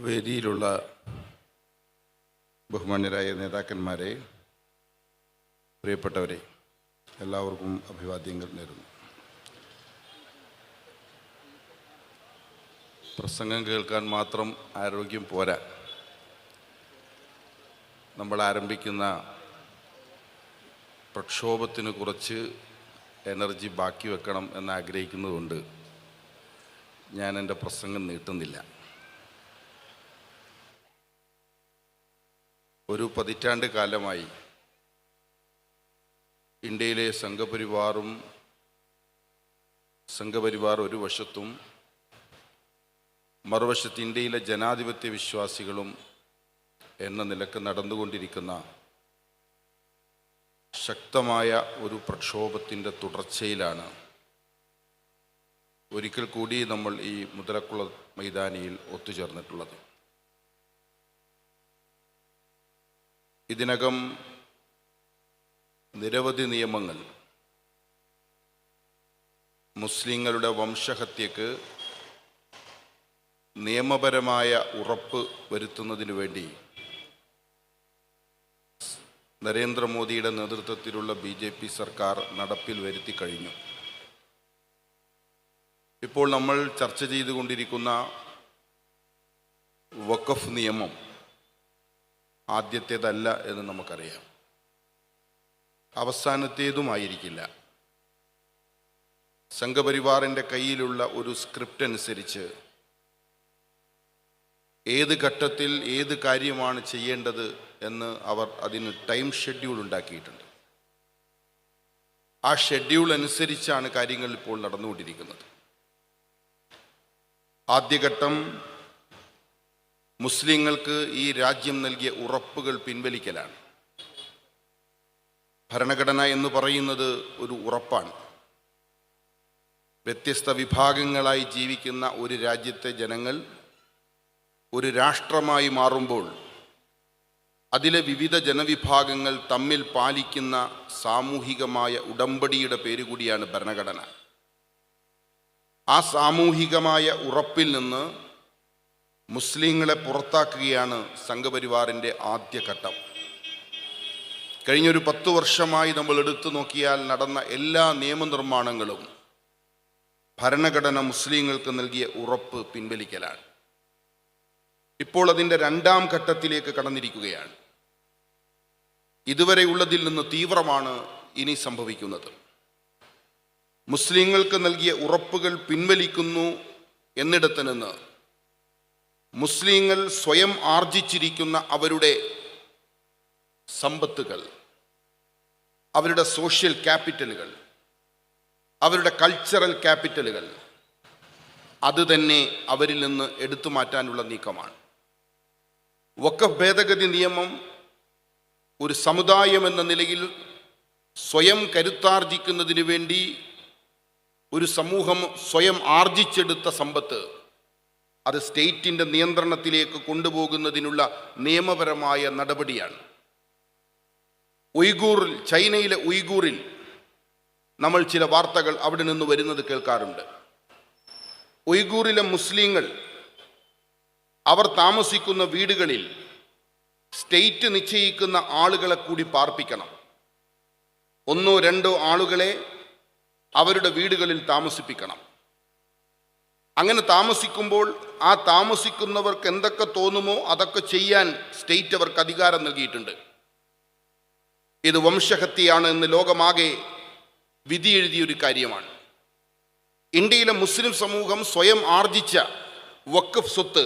വേദിയിലുള്ള ബഹുമാന്യരായ നേതാക്കന്മാരെ പ്രിയപ്പെട്ടവരെ എല്ലാവർക്കും അഭിവാദ്യങ്ങൾ നേരുന്നു. പ്രസംഗം കേൾക്കാൻ മാത്രം ആരോഗ്യം പോരാ. നമ്മൾ ആരംഭിക്കുന്ന പ്രക്ഷോഭത്തിന് കുറച്ച് എനർജി ബാക്കി വെക്കണം എന്ന് ആഗ്രഹിക്കുന്നതുകൊണ്ട് ഞാൻ എന്റെ പ്രസംഗം നീട്ടുന്നില്ല. ഒരു പതിറ്റാണ്ട് കാലമായി ഇന്ത്യയിലെ സംഘപരിവാറും സംഘപരിവാർ ഒരു വശത്തും മറുവശത്ത് ഇന്ത്യയിലെ ജനാധിപത്യ വിശ്വാസികളും എന്ന നിലയ്ക്ക് നടന്നുകൊണ്ടിരിക്കുന്ന ശക്തമായ ഒരു പ്രക്ഷോഭത്തിന്റെ തുടർച്ചയിലാണ്. ഒരിക്കൽ കൂടി നമ്മൾ ഈ മുതലക്കുള മൈതാനിയിൽ ഒത്തുചേർന്നിട്ടുള്ളത്. ഇതിനകം നിരവധി നിയമങ്ങൾ മുസ്ലിങ്ങളുടെ വംശഹത്യക്ക് നിയമപരമായ ഉറപ്പ് വരുത്തുന്നതിന് വേണ്ടി നരേന്ദ്രമോദിയുടെ നേതൃത്വത്തിലുള്ള ബി ജെ പി സർക്കാർ നടപ്പിൽ വരുത്തി കഴിഞ്ഞു. ഇപ്പോൾ നമ്മൾ ചർച്ച ചെയ്തുകൊണ്ടിരിക്കുന്ന വഖഫ് നിയമം ആദ്യത്തേതല്ല എന്ന് നമുക്കറിയാം. അവസാനത്തേതുമായിരിക്കില്ല. സംഘപരിവാറിന്റെ കയ്യിലുള്ള ഒരു സ്ക്രിപ്റ്റ് അനുസരിച്ച് ഏത് ഘട്ടത്തിൽ ഏത് കാര്യമാണ് ചെയ്യേണ്ടത് എന്ന് അവർ അതിന് ടൈം ഷെഡ്യൂൾ ഉണ്ടാക്കിയിട്ടുണ്ട്. ആ ഷെഡ്യൂൾ അനുസരിച്ചാണ് കാര്യങ്ങൾ ഇപ്പോൾ നടന്നുകൊണ്ടിരിക്കുന്നത്. ആദ്യഘട്ടം മുസ്ലിങ്ങൾക്ക് ഈ രാജ്യം നൽകിയ ഉറപ്പുകൾ പിൻവലിക്കലാണ്. ഭരണഘടന എന്ന് പറയുന്നത് ഒരു ഉറപ്പാണ്. വ്യത്യസ്ത വിഭാഗങ്ങളായി ജീവിക്കുന്ന ഒരു രാജ്യത്തെ ജനങ്ങൾ ഒരു രാഷ്ട്രമായി മാറുമ്പോൾ അതിലെ വിവിധ ജനവിഭാഗങ്ങൾ തമ്മിൽ പാലിക്കുന്ന സാമൂഹികമായ ഉടമ്പടിയുടെ പേരുകൂടിയാണ് ഭരണഘടന. ആ സാമൂഹികമായ ഉറപ്പിൽ നിന്ന് മുസ്ലിങ്ങളെ പുറത്താക്കുകയാണ് സംഘപരിവാറിന്റെ ആദ്യ ഘട്ടം. കഴിഞ്ഞൊരു പത്തു വർഷമായി നമ്മൾ എടുത്തു നോക്കിയാൽ നടന്ന എല്ലാ നിയമനിർമ്മാണങ്ങളും ഭരണഘടന മുസ്ലിങ്ങൾക്ക് നൽകിയ ഉറപ്പ് പിൻവലിക്കലാണ്. ഇപ്പോൾ അതിന്റെ രണ്ടാം ഘട്ടത്തിലേക്ക് കടന്നിരിക്കുകയാണ്. ഇതുവരെയുള്ളതിൽ നിന്ന് തീവ്രമാണ് ഇനി സംഭവിക്കുന്നത്. മുസ്ലിങ്ങൾക്ക് നൽകിയ ഉറപ്പുകൾ പിൻവലിക്കുന്നു എന്നിടത്ത് നിന്ന് മുസ്ലിങ്ങൾ സ്വയം ആർജിച്ചിരിക്കുന്ന അവരുടെ സമ്പത്തുകൾ അവരുടെ സോഷ്യൽ ക്യാപിറ്റലുകൾ അവരുടെ കൾച്ചറൽ ക്യാപിറ്റലുകൾ അത് തന്നെ അവരിൽ നിന്ന് എടുത്തു മാറ്റാനുള്ള നീക്കമാണ്. വക്കഫ് ഭേദഗതി നിയമം ഒരു സമുദായം എന്ന നിലയിൽ സ്വയം കരുത്താർജിക്കുന്നതിന് വേണ്ടി ഒരു സമൂഹം സ്വയം ആർജിച്ചെടുത്ത സമ്പത്ത് അത് സ്റ്റേറ്റിന്റെ നിയന്ത്രണത്തിലേക്ക് കൊണ്ടുപോകുന്നതിനുള്ള നിയമപരമായ നടപടിയാണ്. ഉയ്ഗൂറിൽ ചൈനയിലെ ഉയ്ഗൂറിൽ നമ്മൾ ചില വാർത്തകൾ അവിടെ നിന്ന് വരുന്നത് കേൾക്കാറുണ്ട്. ഉയ്ഗൂറിലെ മുസ്ലിങ്ങൾ അവർ താമസിക്കുന്ന വീടുകളിൽ സ്റ്റേറ്റ് നിശ്ചയിക്കുന്ന ആളുകളെ കൂടി പാർപ്പിക്കണം. ഒന്നോ രണ്ടോ ആളുകളെ അവരുടെ വീടുകളിൽ താമസിപ്പിക്കണം. അങ്ങനെ താമസിക്കുമ്പോൾ ആ താമസിക്കുന്നവർക്ക് എന്തൊക്കെ തോന്നുമോ അതൊക്കെ ചെയ്യാൻ സ്റ്റേറ്റ് അവർക്ക് അധികാരം നൽകിയിട്ടുണ്ട്. ഇത് വംശഹത്യയാണ് എന്ന് ലോകമാകെ വിധി എഴുതിയൊരു കാര്യമാണ്. ഇന്ത്യയിലെ മുസ്ലിം സമൂഹം സ്വയം ആർജിച്ച വക്കഫ് സ്വത്ത്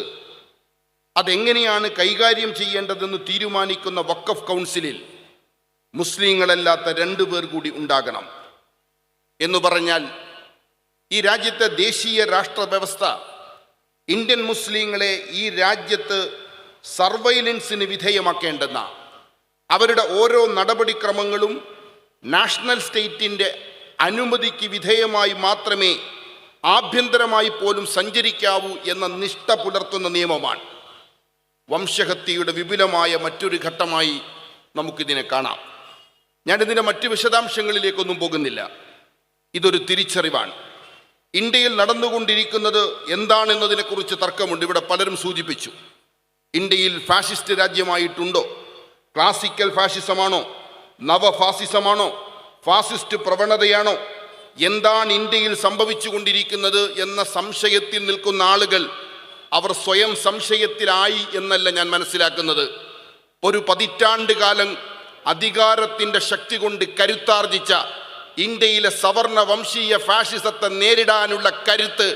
അതെങ്ങനെയാണ് കൈകാര്യം ചെയ്യേണ്ടതെന്ന് തീരുമാനിക്കുന്ന വക്കഫ് കൗൺസിലിൽ മുസ്ലിങ്ങളല്ലാത്ത രണ്ടു പേർ കൂടി ഉണ്ടാകണം എന്ന് പറഞ്ഞാൽ ഈ രാജ്യത്തെ ദേശീയ രാഷ്ട്ര വ്യവസ്ഥ ഇന്ത്യൻ മുസ്ലിങ്ങളെ ഈ രാജ്യത്ത് സർവൈലൻസിന് വിധേയമാക്കേണ്ടെന്ന അവരുടെ ഓരോ നടപടിക്രമങ്ങളും നാഷണൽ സ്റ്റേറ്റിന്റെ അനുമതിക്ക് വിധേയമായി മാത്രമേ ആഭ്യന്തരമായി പോലും സഞ്ചരിക്കാവൂ എന്ന നിഷ്ഠ പുലർത്തുന്ന നിയമമാണ്. വംശഹത്യയുടെ വിപുലമായ മറ്റൊരു ഘട്ടമായി നമുക്കിതിനെ കാണാം. ഞാനിതിന്റെ മറ്റ് വിശദാംശങ്ങളിലേക്കൊന്നും പോകുന്നില്ല. ഇതൊരു തിരിച്ചറിവാണ്. ഇന്ത്യയിൽ നടന്നുകൊണ്ടിരിക്കുന്നത് എന്താണെന്നതിനെക്കുറിച്ച് തർക്കമുണ്ട്. ഇവിടെ പലരും സൂചിപ്പിച്ചു. ഇന്ത്യയിൽ ഫാഷിസ്റ്റ് രാജ്യമായിട്ടുണ്ടോ? ക്ലാസിക്കൽ ഫാഷിസമാണോ? നവഫാസിസമാണോ? ഫാസിസ്റ്റ് പ്രവണതയാണോ? എന്താണ് ഇന്ത്യയിൽ സംഭവിച്ചുകൊണ്ടിരിക്കുന്നത് എന്ന സംശയത്തിൽ നിൽക്കുന്ന ആളുകൾ അവർ സ്വയം സംശയത്തിലായി എന്നല്ല ഞാൻ മനസ്സിലാക്കുന്നത്. ഒരു പതിറ്റാണ്ട് കാലം അധികാരത്തിന്റെ ശക്തി കൊണ്ട് കരുത്താർജിച്ച ഇന്ത്യയിലെ സവർണ വംശീയ ഫാഷിസത്തെ നേരിടാനുള്ള കരുത്ത്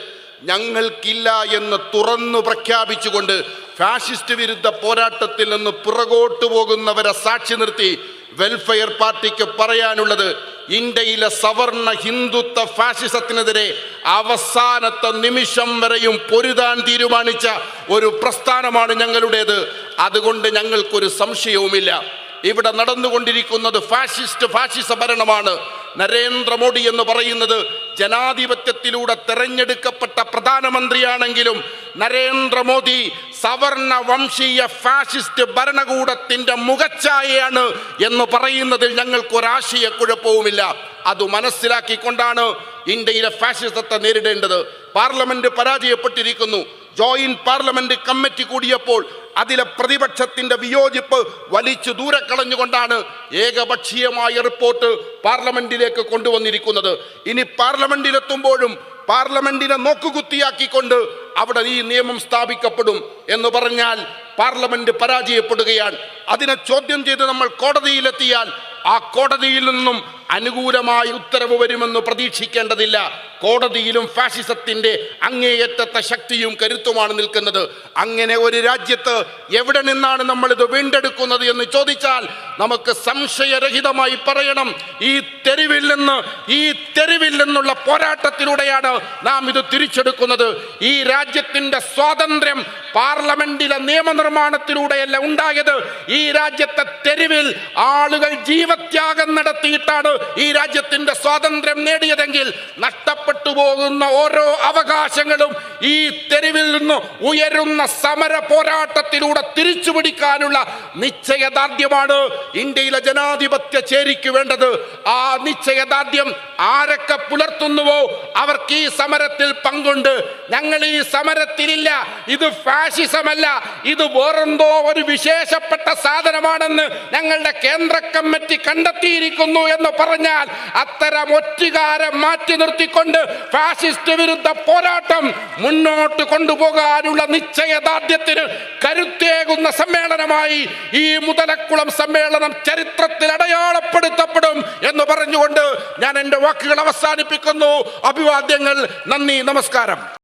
ഞങ്ങൾക്കില്ല എന്ന് തുറന്നു പ്രഖ്യാപിച്ചുകൊണ്ട് ഫാഷിസ്റ്റ് വിരുദ്ധ പോരാട്ടത്തിൽ നിന്ന് പുറകോട്ടു പോകുന്നവരെ സാക്ഷി നിർത്തി വെൽഫെയർ പാർട്ടിക്ക് പറയാനുള്ളത് ഇന്ത്യയിലെ സവർണ ഹിന്ദുത്വ ഫാഷിസത്തിനെതിരെ അവസാനത്തെ നിമിഷം വരെയും പൊരുതാൻ തീരുമാനിച്ച ഒരു പ്രസ്ഥാനമാണ് ഞങ്ങളുടേത്. അതുകൊണ്ട് ഞങ്ങൾക്കൊരു സംശയവുമില്ല. ഇവിടെ നടന്നുകൊണ്ടിരിക്കുന്നത് ഫാഷിസ്റ്റ് ഫാഷിസ ഭരണമാണ്. നരേന്ദ്രമോദി എന്ന് പറയുന്നത് ജനാധിപത്യത്തിലൂടെ തെരഞ്ഞെടുക്കപ്പെട്ട പ്രധാനമന്ത്രിയാണെങ്കിലും നരേന്ദ്രമോദി സവർണ വംശീയ ഫാഷിസ്റ്റ് ഭരണകൂടത്തിന്റെ മുഖച്ഛായയാണ് എന്ന് പറയുന്നതിൽ ഞങ്ങൾക്ക് ഒരാശയക്കുഴപ്പവുമില്ല അത് മനസ്സിലാക്കിക്കൊണ്ടാണ് ഇന്ത്യയിലെ ഫാഷിസത്തെ നേരിടേണ്ടത്. പാർലമെന്റ് പരാജയപ്പെട്ടിരിക്കുന്നു. ജോയിന്റ് പാർലമെന്റ് കമ്മിറ്റി കൂടിയപ്പോൾ അതിലെ പ്രതിപക്ഷത്തിന്റെ വിയോജിപ്പ് വലിച്ചു ദൂരെ കളഞ്ഞുകൊണ്ടാണ് ഏകപക്ഷീയമായ റിപ്പോർട്ട് പാർലമെന്റിലേക്ക് കൊണ്ടുവന്നിരിക്കുന്നത്. ഇനി പാർലമെന്റിലെത്തുമ്പോഴും പാർലമെന്റിനെ നോക്കുകുത്തിയാക്കിക്കൊണ്ട് അവിടെ ഈ നിയമം സ്ഥാപിക്കപ്പെടും എന്ന് പറഞ്ഞാൽ പാർലമെന്റ് പരാജയപ്പെടുകയാണ്. അതിനെ ചോദ്യം ചെയ്ത് നമ്മൾ കോടതിയിലെത്തിയാൽ ആ കോടതിയിൽ നിന്നും അനുകൂലമായ ഉത്തരവ് വരുമെന്ന് പ്രതീക്ഷിക്കേണ്ടതില്ല. കോടതിയിലും ഫാസിസത്തിന്റെ അങ്ങേയറ്റത്തെ ശക്തിയും കരുത്തുമാണ് നിൽക്കുന്നത്. അങ്ങനെ ഒരു രാജ്യത്ത് എവിടെ നിന്നാണ് നമ്മൾ ഇത് വീണ്ടെടുക്കുന്നത് എന്ന് ചോദിച്ചാൽ നമുക്ക് സംശയരഹിതമായി പറയണം. ഈ തെരുവിൽ നിന്ന് ഈ തെരുവിൽ നിന്നുള്ള പോരാട്ടത്തിലൂടെയാണ് നാം ഇത് തിരിച്ചെടുക്കുന്നത്. ഈ രാജ്യത്തിന്റെ സ്വാതന്ത്ര്യം പാർലമെന്റിലെ നിയമനിർമ്മാണത്തിലൂടെയല്ല ഉണ്ടായത്. ഈ രാജ്യത്തെ തെരുവിൽ ആളുകൾ ജീവത്യാഗം നടത്തിയിട്ടാണ് ഈ രാജ്യത്തിന്റെ സ്വാതന്ത്ര്യം നേടിയതെങ്കിൽ നഷ്ടപ്പെട്ടു പോകുന്ന ഓരോ അവകാശങ്ങളും ഈ തെരുവിൽ നിന്ന് ഉയരുന്ന സമര പോരാട്ടത്തിലൂടെ തിരിച്ചു പിടിക്കാനുള്ള നിശ്ചയദാർഢ്യമാണ് ഇന്ത്യയിലെ ജനാധിപത്യ ചേരിക്ക് വേണ്ടത്. ആ നിശ്ചയദാർഢ്യം ആരൊക്കെ പുലർത്തുന്നുവോ അവർക്ക് ഈ സമരത്തിൽ പങ്കുണ്ട്. ഞങ്ങൾ ഈ സമരത്തിലില്ല. ഇത് ഫാഷിസമല്ല ഇത് വേറെന്തോ ഒരു വിശേഷപ്പെട്ട സാധനമാണെന്ന് ഞങ്ങളുടെ കേന്ദ്ര കമ്മിറ്റി കണ്ടെത്തിയിരിക്കുന്നു എന്ന് പറഞ്ഞാൽ അത്തരം ഒറ്റുകാരെ മാറ്റി നിർത്തിക്കൊണ്ട് ഫാഷിസ്റ്റ് വിരുദ്ധ പോരാട്ടം മുന്നോട്ട് കൊണ്ടുപോകാനുള്ള നിശ്ചയദാർഢ്യത്തിന് കരുത്തേകുന്ന സമ്മേളനമായി ഈ മുതലക്കുളം സമ്മേളനം ചരിത്രത്തിൽ അടയാളപ്പെടുത്തപ്പെടും എന്ന് പറഞ്ഞുകൊണ്ട് ഞാൻ എന്റെ വാക്കുകൾ അവസാനിപ്പിക്കുന്നു. അഭിവാദ്യങ്ങൾ നന്ദി നമസ്കാരം.